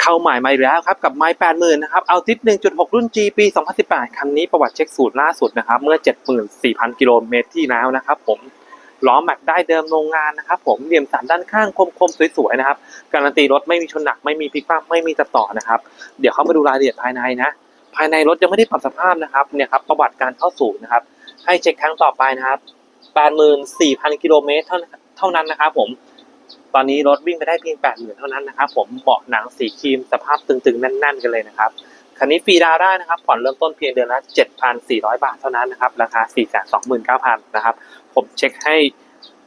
เข้าใหม่มาอีกแล้วครับกับไม้แปดหมื่นนะครับเอาทิศ1.6 รุ่น G ปี 2018 คันนี้ประวัติเช็คสูตรล่าสุดนะครับ เมื่อ 74,000 กิโลเมตรที่แล้วนะครับผมล้อแม็กได้เดิมโรงงานนะครับผมเหลี่ยมสันด้านข้างคมๆ สวยๆนะครับ การันตีรถไม่มีชนหนักไม่มีพลิกคว่ำไม่มีตัดต่อนะครับ เดี๋ยวเข้ามาดูรายละเอียดภายในนะ ภายในรถยังไม่ได้ปรับสภาพนะครับเนี่ยครับประวัติการเข้าสู่นะครับ ให้เช็คครั้งต่อไปนะครับ84,000 กิโลเมตรเท่านั้นนะครับผม ตอนนี้รถวิ่งไปได้เพียง80,000เท่านั้นนะครับผมเบาะหนังสีครีมสภาพตึงๆแน่น ๆ กันเลยนะครับคันนี้ฟรีดาวได้นะครับผ่อนเริ่มต้นเพียงเดือนละ 7,400 บาทเท่านั้นนะครับราคา 429,000นะครับผมเช็คให้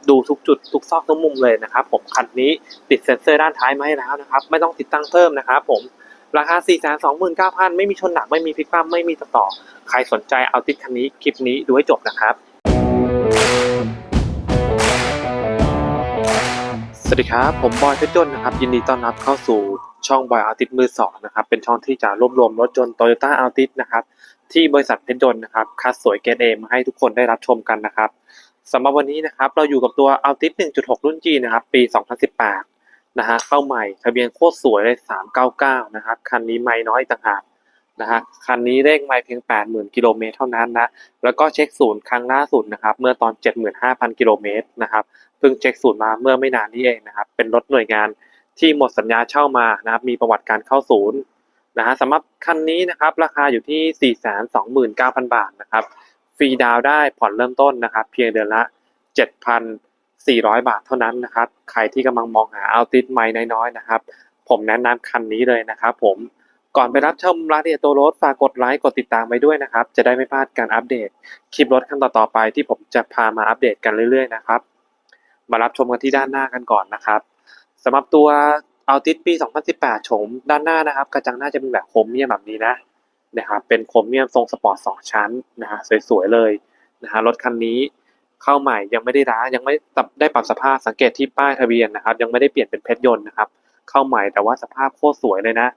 ดูทุกจุดทุกซอกทุกมุมเลยนะครับผมคันนี้ติดเซ็นเซอร์ด้านท้ายมาให้แล้วนะครับไม่ต้องติดตั้งเพิ่มนะครับผมราคา 429,000 ไม่มีชนหนักไม่มีพลิกคว่ำไม่มีตัดต่อ ใครสนใจเอาติดคันนี้คลิปนี้ดูให้จบนะครับ วัสดีครับ ผมบอยเพชรยนต์นะครับ ยินดีต้อนรับเข้าสู่ช่องบอยอาร์ติสมือสองนะครับ เป็นช่องที่จะรวบรวมรถยนต์โตโยต้าอาร์ติสนะครับ ที่บริษัทเพชรยนต์นะครับ คัดสวยเกรดเอมาให้ทุกคนได้รับชมกันนะครับสำหรับวันนี้นะครับ เราอยู่กับตัวอาร์ติส1.6 รุ่น G นะครับ ปี 2018 นะฮะ เข้าใหม่ ทะเบียนโคตรสวยเลย 399 นะครับ คันนี้ไม่น้อยต่างหากนะฮะ คันนี้เลขไม่เพียง 80,000 กิโลเมตรเท่านั้นนะ แล้วก็เช็คศูนย์ครั้งล่าสุดนะครับ เมื่อตอน 75,000 กิโลเมตรนะครับเพิ่งเช็คศูนย์มาเมื่อไม่นานนี้เองนะครับ เป็นรถหน่วยงานที่หมดสัญญาเช่ามานะครับ มีประวัติการเข้าศูนย์นะฮะสำหรับคันนี้นะครับ ราคาอยู่ที่ 429,000 บาทนะครับ ฟรีดาวได้ผ่อนเริ่มต้นนะครับ เพียงเดือนละ 7,400 บาทเท่านั้นนะครับ ใครที่กำลังมองหาเอาติดไม้น้อยๆนะครับ ผมแนะนำคันนี้เลยนะครับผม ก่อนไปรับชมรายละเอียดตัวรถฝากกดไลค์กดติดตามไว้ด้วยนะครับ จะได้ไม่พลาดการอัปเดต คลิปรถขั้นต่อๆไปที่ผมจะพามาอัปเดตกันเรื่อยๆนะครับ มารับชมกันที่ด้านหน้ากันก่อนนะครับสำหรับตัวเอาติสปี 2018 โฉมด้านหน้านะครับ กระจังหน้าจะเป็นแบบโครเมียมแบบนี้นะนะครับเป็นโครเมียมทรงสปอร์ต2ชั้นนะฮะสวยๆเลยนะฮะรถคันนี้เข้าใหม่ยังไม่ได้ร้ายังไม่ได้ปรับสภาพสังเกตที่ป้ายทะเบียนนะครับ ยังไม่ได้เปลี่ยนเป็นเพชรยนต์นะครับ เข้าใหม่แต่ว่าสภาพโคตรสวยเลยนะ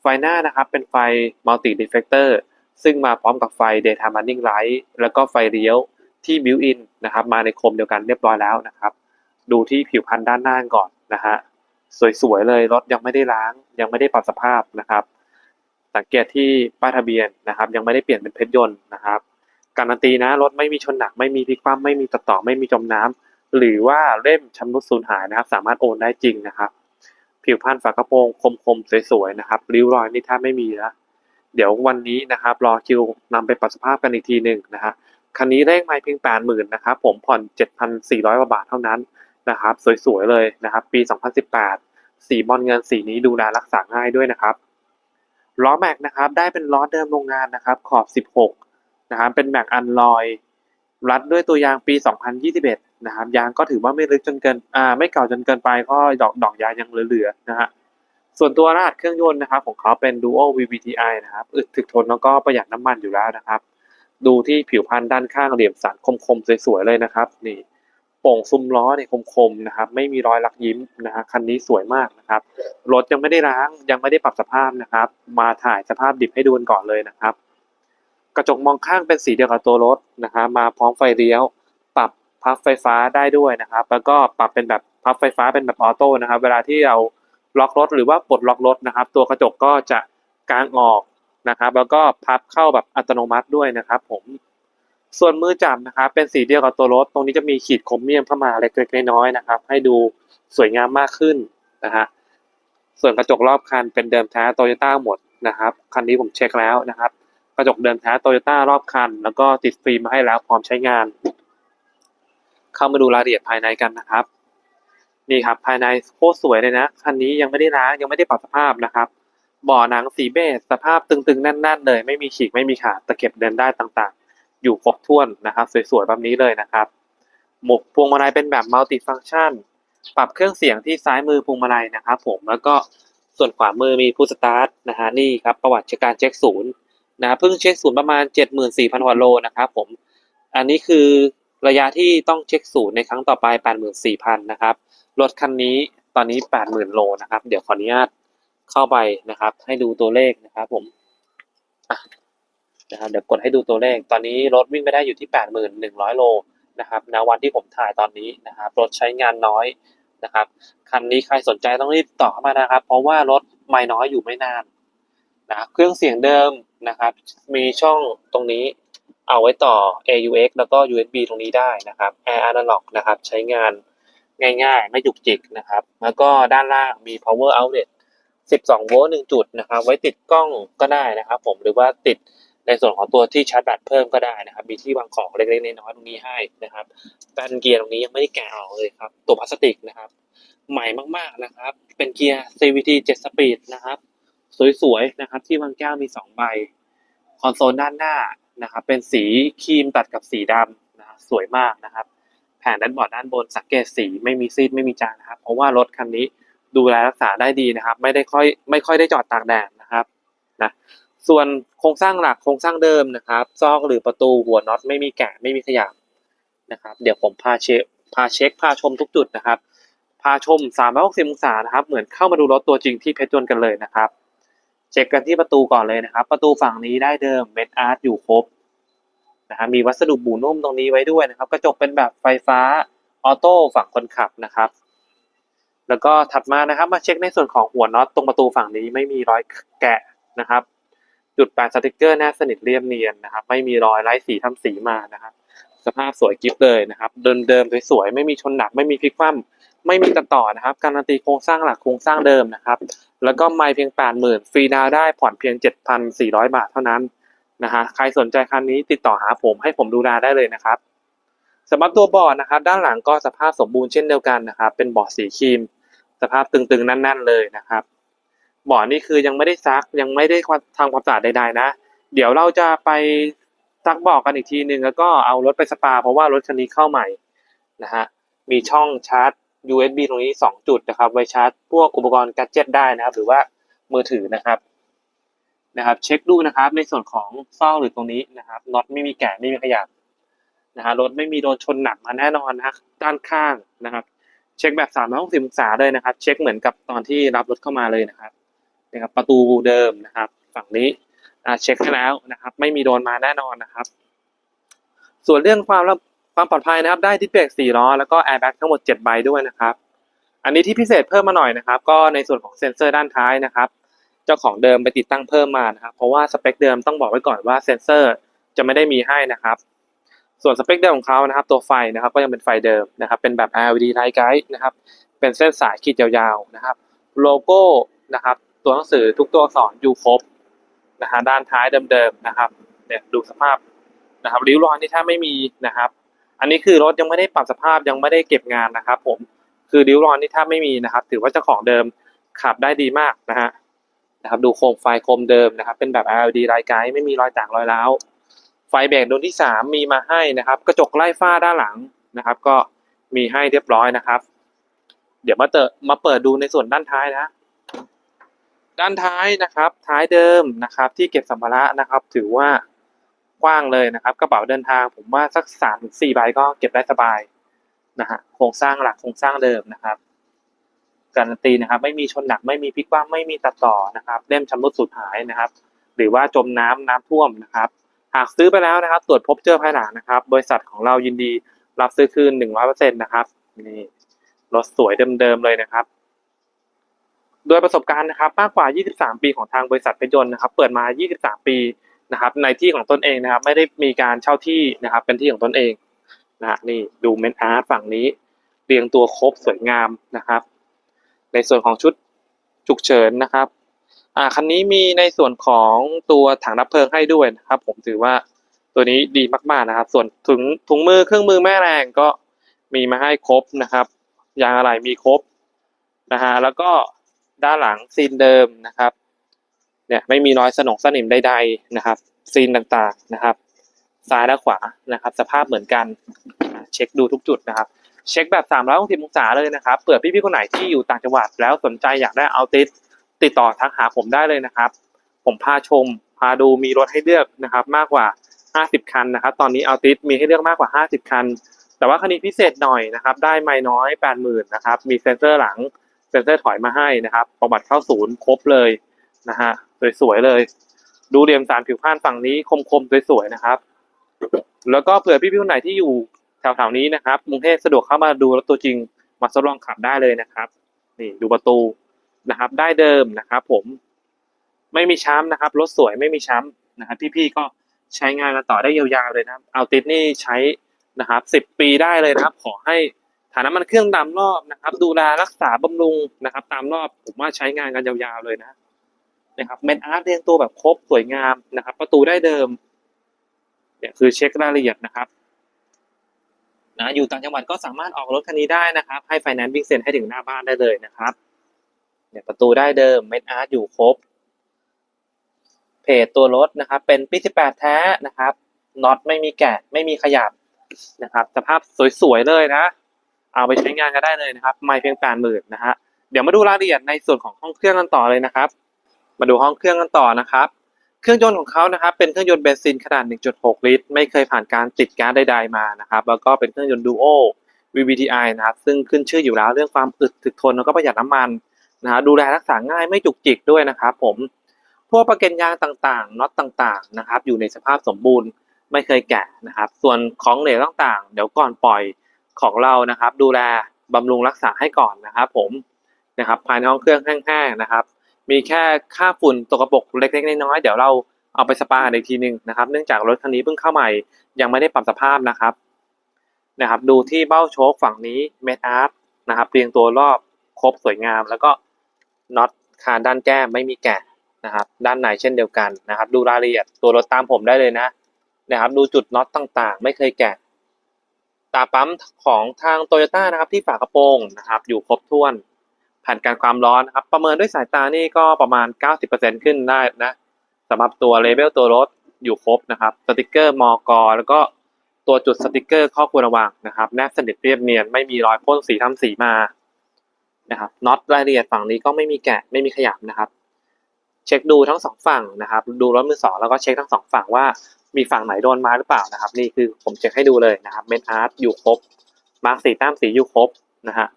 ไฟหน้านะครับเป็นไฟมัลติดีเฟกเตอร์ซึ่งมาพร้อมกับไฟ daytime running light แล้วก็ไฟเลี้ยว ที่ built in นะครับมาในโคมเดียวกันเรียบร้อยแล้วนะครับ ดูที่ผิวพรรณด้านหน้าก่อนนะฮะสวยๆเลยรถยังไม่ได้ล้าง ยังไม่ได้ปรับสภาพนะครับ สังเกตที่ป้ายทะเบียนนะครับ ยังไม่ได้เปลี่ยนเป็นเพชรยนต์นะครับการันตีนะรถไม่มีชนหนักไม่มีพลิกคว่ำไม่มีตัดต่อไม่มีจมน้ำหรือว่าเล่มชำรุดสูญหายนะครับ สามารถโอนได้จริงนะครับ ผิวพรรณฝากระโปรงคมๆสวยๆนะครับริ้วรอยนี่ถ้าไม่มีนะเดี๋ยววันนี้นะครับ รอคิวนำไปปรับสภาพกันอีกทีหนึ่งนะฮะ คันนี้เลขไม่เพียงแปดหมื่นนะครับผมผ่อนเจ็ดพันสี่ร้อยกว่าบาทเท่านั้นนะครับสวยๆเลยนะครับ ปีสองพันสิบแปดสีบอลเงินสีนี้ดูแลรักษาง่ายด้วยนะครับล้อแม็กนะครับได้เป็นล้อเดิมโรงงานนะครับขอบสิบหกนะครับเป็นแม็กอันลอยรัดด้วยตัวยางปี 2021 นะครับ ยางก็ถือว่าไม่ลึกจนเกิน อ่า ไม่เก่าจนเกินไปก็ดอกดอกยางยังเหลือๆนะฮะ ส่วนตัวรหัสเครื่องยนต์นะครับ ของเขาเป็น Duo VVTi นะครับ อึดถึกทนแล้วก็ประหยัดน้ำมันอยู่แล้วนะครับ ดูที่ผิวพรรณด้านข้างเหลี่ยมสันคมๆสวยๆเลยนะครับ นี่โป่งซุ้มล้อเนี่ยคมๆนะครับ ไม่มีรอยลักยิ้มนะฮะคันนี้สวยมากนะครับรถยังไม่ได้ล้างยังไม่ได้ปรับสภาพนะครับ มาถ่ายสภาพดิบให้ดูกันก่อนเลยนะครับ กระจกมองข้างเป็นสีเดียวกับตัวรถนะครับมาพร้อมไฟเลี้ยว ปรับพับไฟฟ้าได้ด้วยนะครับ แล้วก็ปรับเป็นแบบพับไฟฟ้าเป็นแบบออโต้นะครับ เวลาที่เราล็อกรถหรือว่าปลดล็อกรถนะครับ ตัวกระจกก็จะกางออก นะครับแล้วก็พับเข้าแบบอัตโนมัติด้วยนะครับผมส่วนมือจับนะครับเป็นสีเดียวกับตัวรถ ตรงนี้จะมีขีดครเมียมเข้ามาเล็กๆน้อยๆนะครับ ให้ดูสวยงามมากขึ้นนะฮะส่วนกระจกรอบคันเป็นเดิมแท้โตโยต้าหมดนะครับคันนี้ผมเช็คแล้วนะครับ กระจกเดิมแท้โตโยต้ารอบคัน แล้วก็ติดฟิล์มมาให้แล้วพร้อมใช้งาน เข้ามาดูรายละเอียดภายในกันนะครับนี่ครับภายในโคตรสวยเลยนะคันนี้ยังไม่ได้ล้างยังไม่ได้ปรับสภาพนะครับ บ่อหนังสีเบจสภาพตึงๆ แน่น ๆ เลย ไม่มีฉีกไม่มีขาดตะเข็บเดินได้ต่างๆ อยู่ครบถ้วนนะครับ สวยๆแบบนี้เลยนะครับ หมกพวงมาลัยเป็นแบบมัลติฟังชันปรับเครื่องเสียงที่ซ้ายมือพวงมาลัยนะครับ ผมแล้วก็ส่วนขวามือมีผู้สตาร์ทนะฮะนี่ครับประวัติการเช็คศูนย์นะเพิ่งเช็คศูนย์ประมาณ 74,000ว่าโลนะครับผมอันนี้คือระยะที่ต้องเช็คศูนย์ในครั้งต่อไป 84,000นะครับรถคันนี้ตอนนี้ 80,000 โลนะครับ เดี๋ยวขออนุญาต เข้าไปนะครับ ให้ดูตัวเลขนะครับ ผมนะครับเดี๋ยวกดให้ดูตัวเลข ตอนนี้รถวิ่งไปได้อยู่ที่ 81,100 โลนะครับณวันที่ผมถ่ายตอนนี้นะครับ รถใช้งานน้อยนะครับ คันนี้ใครสนใจต้องรีบต่อเข้ามานะครับ เพราะว่ารถไม่น้อยอยู่ไม่นานนะเครื่องเสียงเดิมนะครับ มีช่องตรงนี้เอาไว้ต่อ AUX แล้วก็ USB ตรงนี้ได้นะครับ Air Analog นะครับ ใช้งานง่ายๆ ไม่จุกจิกนะครับ แล้วก็ด้านล่างมี power outlet 12 โวลต์1จุดนะครับ ไว้ติดกล้องก็ได้นะครับ ผมหรือว่าติดในส่วนของตัวที่ชาร์จแบตเพิ่มก็ได้นะครับ มีที่วางของเล็กๆน้อยๆตรงนี้ให้นะครับแบนเกียร์ตรงนี้ยังไม่ได้แกะออกเลยครับ ตัวพลาสติกนะครับ ใหม่มากๆนะครับ เป็นเกียร์ CVT 7 Speed นะครับ สวยๆนะครับ ที่วางแก้วมี 2 ใบ คอนโซลด้านหน้านะครับ เป็นสีครีมตัดกับสีดำนะครับสวยมากนะครับ แผงด้านบอร์ดด้านบนสังเกตสีไม่มีซีดไม่มีจางนะครับ เพราะว่ารถคันนี้ ดูแลรักษาได้ดีนะครับ ไม่ได้ค่อยไม่ค่อยได้จอดตากแดดนะครับนะส่วนโครงสร้างหลักโครงสร้างเดิมนะครับ ซอกหรือประตูหัวน็อตไม่มีแกะไม่มีขยับนะครับ เดี๋ยวผมพาเช็คพาเช็คพาชมทุกจุดนะครับ พาชม 360องศานะครับ เหมือนเข้ามาดูรถตัวจริงที่เพชรยนกันเลยนะครับ เช็คกันที่ประตูก่อนเลยนะครับ ประตูฝั่งนี้ได้เดิมเม็ดอาร์ตอยู่ครบนะฮะมีวัสดุบูนุ่มตรงนี้ไว้ด้วยนะครับ กระจกเป็นแบบไฟฟ้าออโต้ฝั่งคนขับนะครับ แล้วก็ถัดมานะครับมาเช็คในส่วนของหัวน็อตตรงประตูฝั่งนี้ไม่มีรอยแกะนะครับ จุดแปะสติกเกอร์แนบสนิทเรียบเนียนนะครับ ไม่มีรอยไร้สีทำสีมานะครับ สภาพสวยกิฟเลยนะครับเดิมเดิมๆสวยๆไม่มีชนหนักไม่มีพลิกคว่ำไม่มีตัดต่อนะครับ การันตีโครงสร้างหลักโครงสร้างเดิมนะครับ แล้วก็ไม่เพียง80,000ฟรีดาวได้ผ่อนเพียง7,400บาทเท่านั้นนะฮะใครสนใจคันนี้ติดต่อหาผมให้ผมดูแลได้เลยนะครับสำหรับตัวบอร์ดนะครับ ด้านหลังก็สภาพสมบูรณ์เช่นเดียวกันนะครับ เป็นบอร์ดสีครีม สภาพตึงๆ แน่น ๆ เลยนะครับบอนี่คือยังไม่ได้ซักยังไม่ได้ทำความสะอาดใดๆนะ เดี๋ยวเราจะไปซักบอกันอีกทีหนึ่งแล้วก็เอารถไปสปา เพราะว่ารถคันนี้เข้าใหม่นะฮะมีช่องชาร์จ USB ตรงนี้ 2 จุดนะครับไว้ชาร์จพวกอุปกรณ์แกดเจิตได้นะครับ หรือว่ามือถือนะครับนะครับ เช็คดูนะครับในส่วนของซ่อหรือตรงนี้นะครับน็อตไม่มีแกะไม่มีขยับนะฮะรถไม่มีโดนชนหนักมาแน่นอนนะด้านข้างนะครับ เช็คแบบ360องศาเลยนะครับ เช็คเหมือนกับตอนที่รับรถเข้ามาเลยนะครับนะครับประตูเดิมนะครับ ฝั่งนี้เช็คให้แล้วนะครับ ไม่มีโดนมาแน่นอนนะครับ ส่วนเรื่องความความปลอดภัยนะครับ ได้ดิสเบรก4ล้อแล้วก็แอร์แบ็กทั้งหมด 7 ใบด้วยนะครับ อันนี้ที่พิเศษเพิ่มมาหน่อยนะครับ ก็ในส่วนของเซ็นเซอร์ด้านท้ายนะครับ เจ้าของเดิมไปติดตั้งเพิ่มมานะครับ เพราะว่าสเปคเดิมต้องบอกไว้ก่อนว่าเซ็นเซอร์จะไม่ได้มีให้นะครับ ส่วนสเปคเดิมของเขานะครับ ตัวไฟนะครับก็ยังเป็นไฟเดิมนะครับ เป็นแบบ LED light guide นะครับ เป็นเส้นสายขีดยาวๆนะครับ โลโก้นะครับ ตัวหนังสือทุกตัวอักษรอยู่ครบนะฮะด้านท้ายเดิมๆนะครับเนี่ยดูสภาพนะครับริ้วรอยนี่ถ้าไม่มีนะครับ อันนี้คือรถยังไม่ได้ปรับสภาพยังไม่ได้เก็บงานนะครับ ผมคือริ้วรอยนี่ถ้าไม่มีนะครับ ถือว่าเจ้าของเดิมขับได้ดีมากนะฮะนะครับ ดูโคมไฟโคมเดิมนะครับ เป็นแบบ LED ไลท์ไกด์ไม่มีรอยต่างรอยร้าว ไฟเบรกดวงที่สามมีมาให้นะครับ กระจกไล่ฟ้าด้านหลังนะครับ ก็มีให้เรียบร้อยนะครับ เดี๋ยวมาเตอมาเปิดดูในส่วนด้านท้ายนะ ด้านท้ายนะครับ ท้ายเดิมนะครับ ที่เก็บสัมภาระนะครับ ถือว่ากว้างเลยนะครับ กระเป๋าเดินทางผมว่าสักสามถึงสี่ใบก็เก็บได้สบายนะฮะโครงสร้างหลักโครงสร้างเดิมนะครับการันตีนะครับไม่มีชนหนักไม่มีพลิกคว่ำไม่มีตัดต่อนะครับ เล่มชำรุดสูญหายนะครับ หรือว่าจมน้ำน้ำท่วมนะครับ หากซื้อไปแล้วนะครับ ตรวจพบเจอภายหลังนะครับ บริษัทของเรายินดีรับซื้อคืนหนึ่งร้อยเปอร์เซ็นต์นะครับนี่รถสวยเดิมๆเลยนะครับ โดยประสบการณ์นะครับ มากกว่า 23 ปีของทางบริษัทเพชรยนต์นะครับ เปิดมา 23 ปีนะครับ ในที่ของตนเองนะครับ ไม่ได้มีการเช่าที่นะครับ เป็นที่ของตนเองนะฮะนี่ดูเมนอาร์ตฝั่งนี้ เรียงตัวครบสวยงามนะครับ ในส่วนของชุดฉุกเฉินนะครับ อ่าคันนี้มีในส่วนของตัวถังดับเพลิงให้ด้วยนะครับ ผมถือว่าตัวนี้ดีมากๆนะครับ ส่วนถุงถุงมือเครื่องมือแม่แรงก็มีมาให้ครบนะครับยางอะไรมีครบนะฮะแล้วก็ด้านหลังซีนเดิมนะครับเนี่ยไม่มีรอยสนองสนิมใดๆนะครับ ซีนต่างๆนะครับ ซ้ายและขวานะครับ สภาพเหมือนกัน เช็คดูทุกจุดนะครับ เช็คแบบ360องศาเลยนะครับเผื่อพี่ๆคนไหนที่อยู่ต่างจังหวัดแล้วสนใจอยากได้เอาติส ติดต่อทักหาผมได้เลยนะครับ ผมพาชม พาดูมีรถให้เลือกนะครับ มากกว่า 50 คันนะครับ ตอนนี้เอาติสมีให้เลือกมากกว่า 50 คัน แต่ว่าคันนี้พิเศษหน่อยนะครับ ได้ไม่น้อย 80,000นะครับ มีเซ็นเซอร์หลัง เซ็นเซอร์ถอยมาให้นะครับ ประวัติเข้าศูนย์ครบเลยนะฮะ สวยๆเลย ดูเหลี่ยมสารผิวพรรณฝั่งนี้คมๆสวยๆนะครับ แล้วก็เผื่อพี่ๆคนไหนที่อยู่แถวๆนี้นะครับกรุงเทพสะดวกเข้ามาดูรถตัวจริงมาทดลองขับได้เลยนะครับ นี่ดูประตู นะครับ ได้เดิมนะครับผมไม่มีช้ำนะครับรถสวยไม่มีช้ำนะครับพี่ๆก็ใช้งานกันต่อได้ยาวๆเลยนะครับเอาติดนี่ใช้นะครับสิบปีได้เลยนะครับ ขอให้ฐานะมันเครื่องตามรอบนะครับ ดูแลรักษาบำรุงนะครับ ตามรอบผมว่าใช้งานกันยาวๆเลยนะนะครับเมนอาร์ตเรียงตัวแบบครบสวยงามนะครับ ประตูได้เดิมเนี่ยคือเช็ครายละเอียดนะครับนะอยู่ต่างจังหวัดก็สามารถออกรถคันนี้ได้นะครับ ให้ไฟแนนซ์วิ่งเซ็นให้ถึงหน้าบ้านได้เลยนะครับ เนี่ยประตูได้เดิมเมนอาร์ตอยู่ครบ เพจตัวรถนะครับ เป็นปี18แปดแท้นะครับน็อตไม่มีแกะไม่มีขยับนะครับ สภาพสวยๆเลยนะ เอาไปใช้งานกันได้เลยนะครับ ไม่เพียงแปดหมื่นนะฮะเดี๋ยวมาดูรายละเอียดในส่วนของห้องเครื่องกันต่อเลยนะครับ มาดูห้องเครื่องกันต่อนะครับ เครื่องยนต์ของเขานะครับ เป็นเครื่องยนต์เบนซินขนาด 1.6 ลิตร ไม่เคยผ่านการติดก๊าซใดๆมานะครับ แล้วก็เป็นเครื่องยนต์ดูโอ VVTi นะครับ ซึ่งขึ้นชื่ออยู่แล้วเรื่องความอึดถึกทนแล้วก็ประหยัดน้ำมัน นะดูแลรักษาง่ายไม่จุกจิกด้วยนะครับผมพวกประเก็นยางต่างๆน็อตต่างๆนะครับอยู่ในสภาพสมบูรณ์ไม่เคยแกะนะครับ ส่วนของเหลวต่างๆ เดี๋ยวก่อนปล่อยของเรานะครับ ดูแลบำรุงรักษาให้ก่อนนะครับ ผมนะครับภายในห้องเครื่องแห้งๆนะครับ มีแค่ค่าฝุ่นตกกระปกเล็กๆน้อยๆเดี๋ยวเราเอาไปสปาในทีหนึ่งนะครับ เนื่องจากรถคันนี้เพิ่งเข้าใหม่ยังไม่ได้ปรับสภาพนะครับนะครับ ดูที่เบ้าโชคฝั่งนี้เมทอาร์ตนะครับเรียงตัวรอบครบสวยงามแล้วก็ น็อตคานด้านแก้มไม่มีแกะนะครับ ด้านในเช่นเดียวกันนะครับ ดูรายละเอียดตัวรถตามผมได้เลยนะนะครับ ดูจุดน็อตต่างๆ ไม่เคยแกะตาปั๊มของทางโตโยต้านะครับที่ฝากระโปรงนะครับ อยู่ครบถ้วนผ่านการความร้อนนะครับ ประเมินด้วยสายตานี่ก็ประมาณ 90%ขึ้นได้นะสำหรับตัวเลเวลตัวรถอยู่ครบนะครับสติกเกอร์มอกแล้วก็ตัวจุดสติกเกอร์ข้อควรระวังนะครับ แนบสนิทเรียบเนียนไม่มีรอยพ่นสีทำสีมา นะครับน็อตรายละเอียดฝั่งนี้ก็ไม่มีแกะไม่มีขยับนะครับ เช็คดูทั้งสองฝั่งนะครับ ดูรถมือสองแล้วก็เช็คทั้งสองฝั่งว่ามีฝั่งไหนโดนมาหรือเปล่านะครับ นี่คือผมเช็คให้ดูเลยนะครับเมนอาร์ตอยู่ครบมาร์กสีแต้มสีอยู่ครบนะฮะ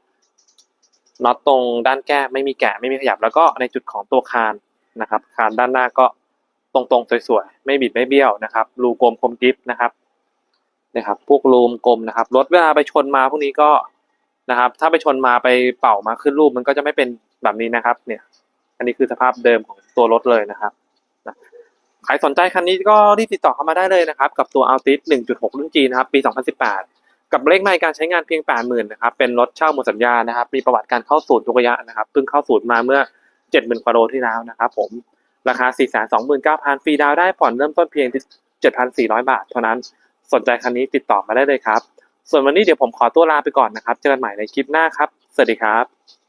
น็อตตรงด้านแก้มไม่มีแกะไม่มีขยับแล้วก็ในจุดของตัวคานนะครับ คานด้านหน้าก็ตรงๆสวยๆไม่บิดไม่เบี้ยวนะครับรูกลมคมกิฟนะครับนะครับพวกรูมกลมนะครับรถเวลาไปชนมาพวกนี้ก็ นะครับ ถ้าไปชนมาไปเป่ามาขึ้นรูปมันก็จะไม่เป็นแบบนี้นะครับ เนี่ย อันนี้คือสภาพเดิมของตัวรถเลยนะครับใครสนใจคันนี้ก็รีบติดต่อเข้ามาได้เลยนะครับ กับตัว Altis 1.6 รุ่น G นะครับ ปี 2018 กับเลขในการใช้งานเพียง 80,000นะครับ เป็นรถเช่าหมดสัญญานะครับ มีประวัติการเข้าศูนย์ทุกระยะนะครับ เพิ่งเข้าศูนย์มาเมื่อ 70,000กว่าโลที่แล้วนะครับ ผม ราคา 429,000 ฟรีดาวได้ผ่อนเริ่มต้นเพียง 7,400 บาท เท่านั้น สนใจคันนี้ติดต่อมาได้เลยครับ ส่วนวันนี้เดี๋ยวผมขอตัวลาไปก่อนนะครับ เจอกันใหม่ในคลิปหน้าครับ สวัสดีครับ